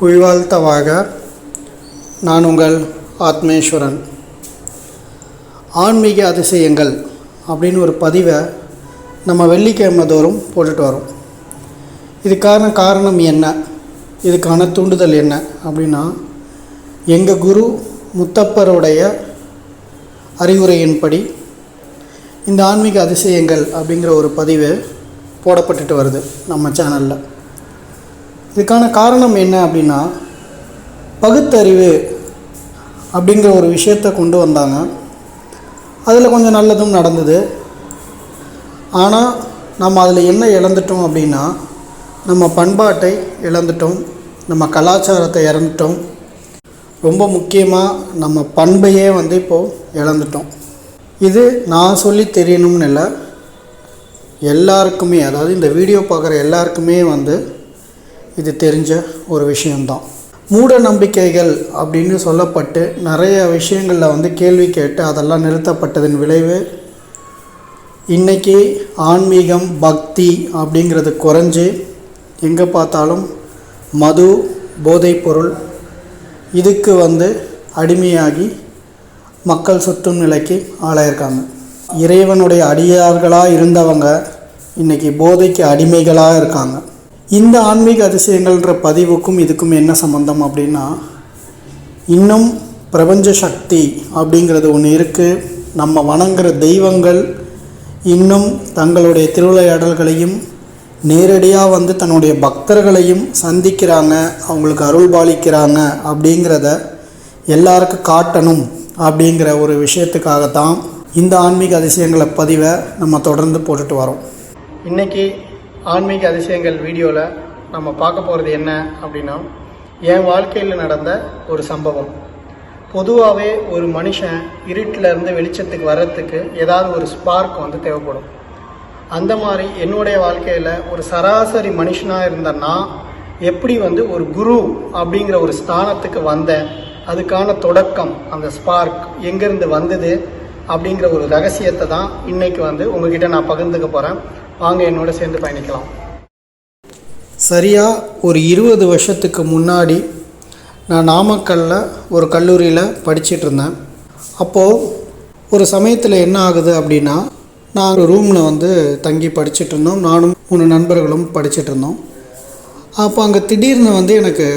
உய்வாழ்த்தவாக நான் உங்கள் ஆத்மேஸ்வரன். ஆன்மீக அதிசயங்கள் அப்படின்னு ஒரு பதிவை நம்ம வெள்ளிக்கிழமை தோறும் போட்டுட்டு வரோம். இதுக்கான காரணம் என்ன? இதுக்கான தூண்டுதல் என்ன? அப்படின்னா எங்கள் குரு முத்தப்பருடைய அறிவுரையின்படி இந்த ஆன்மீக அதிசயங்கள் அப்படிங்கிற ஒரு பதிவு போடப்பட்டுட்டு வருது நம்ம சேனலில். இதுக்கான காரணம் என்ன அப்படின்னா பகுத்தறிவு அப்படிங்கிற ஒரு விஷயத்தை கொண்டு வந்தாங்க. அதில் கொஞ்சம் நல்லதும் நடந்தது. ஆனால் நம்ம அதில் என்ன இழந்துட்டோம் அப்படின்னா நம்ம பண்பாட்டை இழந்துட்டோம் நம்ம கலாச்சாரத்தை இறந்துட்டோம். ரொம்ப முக்கியமாக நம்ம பண்பையே வந்து இப்போது இழந்துட்டோம். இது நான் சொல்லி தெரியணும்னு இல்லை. எல்லாருக்குமே அதாவது இந்த வீடியோ பார்க்குற எல்லாருக்குமே வந்து இது தெரிஞ்ச ஒரு விஷயம்தான். மூட நம்பிக்கைகள் அப்படின்னு சொல்லப்பட்டு நிறைய விஷயங்களில் வந்து கேள்வி கேட்டு அதெல்லாம் நிறுத்தப்பட்டதன் விளைவு இன்றைக்கி ஆன்மீகம் பக்தி அப்படிங்கிறது குறைஞ்சி எங்கே பார்த்தாலும் மது போதைப்பொருள் இதுக்கு வந்து அடிமையாகி மக்கள் சுற்றும் நிலைக்கு ஆளாயிருக்காங்க. இறைவனுடைய அடியார்களாக இருந்தவங்க இன்றைக்கி போதைக்கு அடிமைகளாக இருக்காங்க. இந்த ஆன்மீக அதிசயங்கள்ன்ற பதிவுக்கும் இதுக்கும் என்ன சம்மந்தம் அப்படின்னா இன்னும் பிரபஞ்ச சக்தி அப்படிங்கிறது ஒன்று இருக்குது நம்ம வணங்குற தெய்வங்கள் இன்னும் தங்களுடைய திருவிளையாடல்களையும் நேரடியாக வந்து தன்னுடைய பக்தர்களையும் சந்திக்கிறாங்க அவங்களுக்கு அருள் பாலிக்கிறாங்க அப்படிங்கிறத எல்லாருக்கும் காட்டணும் அப்படிங்கிற ஒரு விஷயத்துக்காகத்தான் இந்த ஆன்மீக அதிசயங்களை பதிவை நம்ம தொடர்ந்து போட்டுட்டு வரோம். இன்றைக்கி ஆன்மீக அதிசயங்கள் வீடியோவில் நம்ம பார்க்க போகிறது என்ன அப்படின்னா என் வாழ்க்கையில் நடந்த ஒரு சம்பவம். பொதுவாகவே ஒரு மனுஷன் இருட்டில் இருந்து வெளிச்சத்துக்கு வர்றதுக்கு ஏதாவது ஒரு ஸ்பார்க் வந்து தேவைப்படும். அந்த மாதிரி என்னுடைய வாழ்க்கையில் ஒரு சராசரி மனுஷனாக இருந்த நான் எப்படி வந்து ஒரு குரு அப்படிங்கிற ஒரு ஸ்தானத்துக்கு வந்தேன். அதுக்கான தொடக்கம் அந்த ஸ்பார்க் எங்கேருந்து வந்தது அப்படிங்கிற ஒரு ரகசியத்தை தான் இன்றைக்கி வந்து உங்ககிட்ட நான் பகிர்ந்துக்க போகிறேன் வாங்க என்னோட சேர்ந்து பயணிக்கலாம். சரியாக ஒரு இருபது வருஷத்துக்கு முன்னாடி நான் நாமக்கல்லில் ஒரு கல்லூரியில் படிச்சிட்டு இருந்தேன். அப்போது ஒரு சமயத்தில் என்ன ஆகுது அப்படின்னா நான் ஒரு ரூமில் வந்து தங்கி படிச்சுட்டு இருந்தோம். நானும் மூணு நண்பர்களும் படிச்சுட்டு இருந்தோம். அப்போ அங்கே திடீர்னு வந்து எனக்கு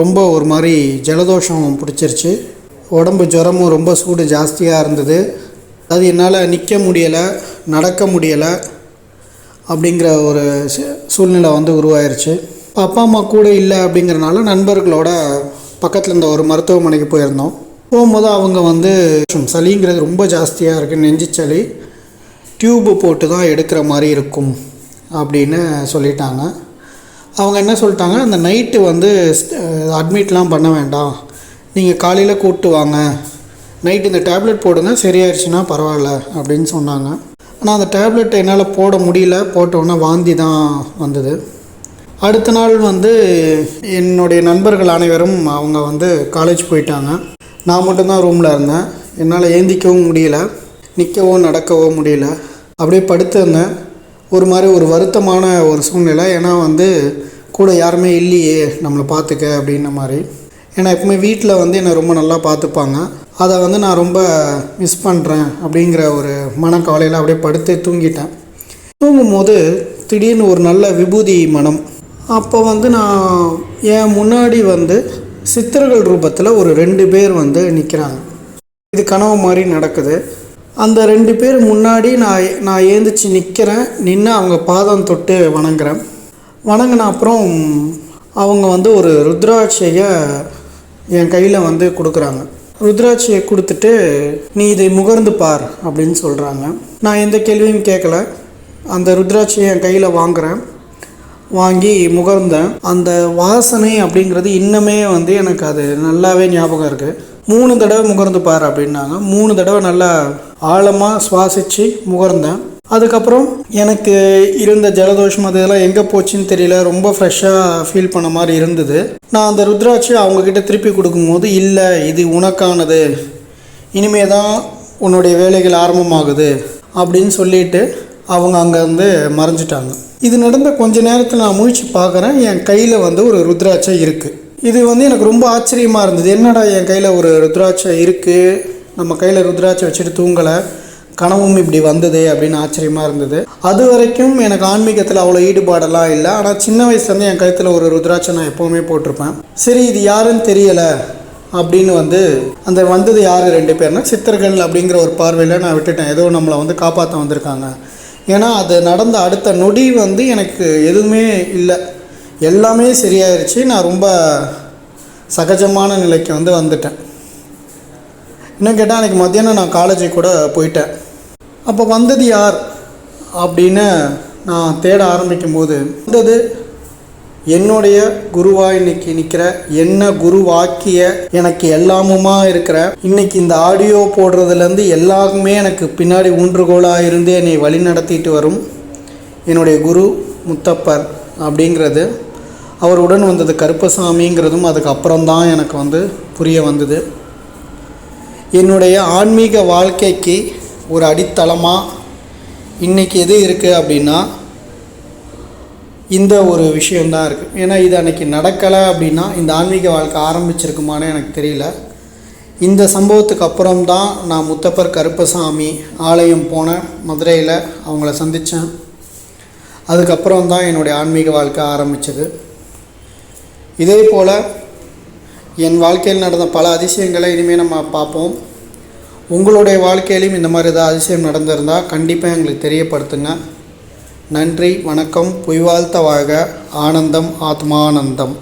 ரொம்ப ஒரு மாதிரி ஜலதோஷம் பிடிச்சிருச்சு. உடம்பு ஜுரமும் ரொம்ப சூடு ஜாஸ்தியாக இருந்தது. அது என்னால் நிற்க முடியலை நடக்க முடியலை. அப்படிங்கிற ஒரு சு- சூழ்நிலை வந்து உருவாயிருச்சு. அப்பா அம்மா கூட இல்லை அப்படிங்கிறனால நண்பர்களோட பக்கத்தில் இருந்த ஒரு மருத்துவமனைக்கு போயிருந்தோம். போகும்போது அவங்க வந்து சளிங்கிறது ரொம்ப ஜாஸ்தியாக இருக்குது நெஞ்சு சளி டியூப்பு போட்டு தான் எடுக்கிற மாதிரி இருக்கும் அப்படின்னு சொல்லிட்டாங்க. அவங்க என்ன சொல்லிட்டாங்க அந்த நைட்டு வந்து அட்மிட்லாம் பண்ண வேண்டாம். நீங்கள் காலையில் கூப்பிட்டு வாங்க. நைட்டு இந்த டேப்லெட் போடுங்க சரியாயிருச்சுன்னா பரவாயில்ல அப்படின்னு சொன்னாங்க. ஆனால் அந்த டேப்லெட் என்னால் போட முடியல போட்டோன்னே வாந்தி தான் வந்தது. அடுத்த நாள் வந்து என்னுடைய நண்பர்கள் அனைவரும் அவங்க வந்து காலேஜ் போயிட்டாங்க. நான் மட்டும்தான் ரூமில் இருந்தேன். என்னால் ஏந்திக்கவும் முடியல நிற்கவோ நடக்கவோ முடியல. அப்படியே படுத்திருந்தேன் ஒரு மாதிரி ஒரு வருத்தமான ஒரு சூழ்நிலை. ஏன்னா வந்து கூட யாருமே இல்லையே நம்மளை பார்த்துக்க அப்படின்ன மாதிரி. ஏன்னா எப்பவுமே வீட்டில் வந்து என்னை ரொம்ப நல்லா பார்த்துப்பாங்க. அதை வந்து நான் ரொம்ப மிஸ் பண்ணுறேன் அப்படிங்கிற ஒரு மனக்கவலையில் அப்படியே படுத்து தூங்கிட்டேன். தூங்கும்போது திடீர்னு ஒரு நல்ல விபூதி மனம். அப்போ வந்து நான் என் முன்னாடி வந்து சித்தர்கள் ரூபத்தில் ஒரு ரெண்டு பேர் வந்து நிற்கிறாங்க இது கனவு மாதிரி நடக்குது. அந்த ரெண்டு பேர் முன்னாடி நான் நான் ஏந்திச்சு நிற்கிறேன் நின்று அவங்க பாதம் தொட்டு வணங்குறேன். வணங்கின அப்புறம் அவங்க வந்து ஒரு ருத்ராட்சையை என் கையில் வந்து கொடுக்குறாங்க. ருத்ராட்சியை கொடுத்துட்டு நீ இதை முகர்ந்து பார் அப்படின்னு சொல்கிறாங்க நான் எந்த கேள்வியும் கேட்கல அந்த ருத்ராட்சியை என் கையில் வாங்குறேன். வாங்கி முகர்ந்தேன். அந்த வாசனை அப்படிங்கிறது இன்னுமே வந்து எனக்கு அது நல்லாவே ஞாபகம் இருக்குது மூணு தடவை முகர்ந்து பார் அப்படின்னாங்க. மூணு தடவை நல்லா ஆழமாக சுவாசித்து முகர்ந்தேன். அதுக்கப்புறம் எனக்கு இருந்த ஜலதோஷம் அது இதெல்லாம் எங்கே போச்சுன்னு தெரியல. ரொம்ப ஃப்ரெஷ்ஷாக ஃபீல் பண்ண மாதிரி இருந்தது. நான் அந்த ருத்ராட்சி அவங்கக்கிட்ட திருப்பி கொடுக்கும்போது இல்லை இது உனக்கானது. இனிமே தான் உன்னுடைய வேலைகள் ஆரம்பமாகுது. அப்படின்னு சொல்லிட்டு அவங்க அங்கே வந்து மறைஞ்சிட்டாங்க. இது நடந்த கொஞ்ச நேரத்தில் நான் முழிச்சு பார்க்குறேன் என் கையில் வந்து ஒரு ருத்ராட்சை இருக்குது இது வந்து எனக்கு ரொம்ப ஆச்சரியமாக இருந்தது. என்னடா என் கையில் ஒரு ருத்ராட்சை இருக்குது நம்ம கையில் ருத்ராட்சை வச்சுட்டு தூங்கலை. கனவும் இப்படி வந்தது அப்படின்னு ஆச்சரியமாக இருந்தது. அது வரைக்கும் எனக்கு ஆன்மீகத்தில் அவ்வளோ ஈடுபாடெல்லாம் இல்லை. ஆனால் சின்ன வயசுலேருந்து என் கழுத்தில் ஒரு ருத்ராட்சம் நான் எப்போவுமே போட்டிருப்பேன். சரி இது யாருன்னு தெரியலை அப்படின்னு வந்து அந்த வந்தது யார் ரெண்டு பேர்னா சித்தர்கள் அப்படிங்கிற ஒரு பார்வையில் நான் விட்டுட்டேன். ஏதோ நம்மளை வந்து காப்பாற்ற வந்திருக்காங்க. ஏன்னா அது நடந்த அடுத்த நொடி வந்து எனக்கு எதுவுமே இல்லை. எல்லாமே சரியாயிருச்சு. நான் ரொம்ப சகஜமான நிலைக்கு வந்து வந்துட்டேன். இன்னும் கேட்டால் அன்றைக்கி மத்தியானம் நான் காலேஜுக்கு கூட போயிட்டேன். அப்போ வந்தது யார்? அப்படின்னு நான் தேட ஆரம்பிக்கும் போது வந்தது என்னுடைய குருவாக இன்னைக்கு நிற்கிற என்ன குருவாக்கிய எனக்கு எல்லாமுமா இருக்கிற இன்னைக்கு இந்த ஆடியோ போடுறதுலேருந்து எல்லாருமே எனக்கு பின்னாடி ஊன்றுகோலாக இருந்து என்னை வழி நடத்திட்டு வரும் என்னுடைய குரு முத்தப்பர் அப்படிங்கிறது. அவருடன் வந்தது கருப்பசாமிங்கிறதும் அதுக்கப்புறம் தான் எனக்கு வந்து புரிய வந்தது. என்னுடைய ஆன்மீக வாழ்க்கைக்கு ஒரு அடித்தளமாக இன்றைக்கி எது இருக்குது அப்படின்னா இந்த ஒரு விஷயந்தான் இருக்குது ஏன்னா இது அன்றைக்கி நடக்கலை அப்படின்னா இந்த ஆன்மீக வாழ்க்கை ஆரம்பிச்சிருக்குமான்னு எனக்கு தெரியல. இந்த சம்பவத்துக்கு அப்புறம் தான் நான் முத்தப்பர் கருப்பசாமி ஆலயம் போனேன் மதுரையில் அவங்கள சந்தித்தேன் அதுக்கப்புறம் தான் என்னுடைய ஆன்மீக வாழ்க்கை ஆரம்பித்தது இதே போல் என் வாழ்க்கையில் நடந்த பல அதிசயங்களை இனிமேல் நம்ம பார்ப்போம். உங்களுடைய வாழ்க்கையிலையும் இந்த மாதிரி ஏதாவது அதிசயம் நடந்திருந்தால் கண்டிப்பாக எங்களுக்கு தெரியப்படுத்துங்க. நன்றி வணக்கம் பொய்வாழ்த்த வாழ்க ஆனந்தம் ஆத்மானந்தம்.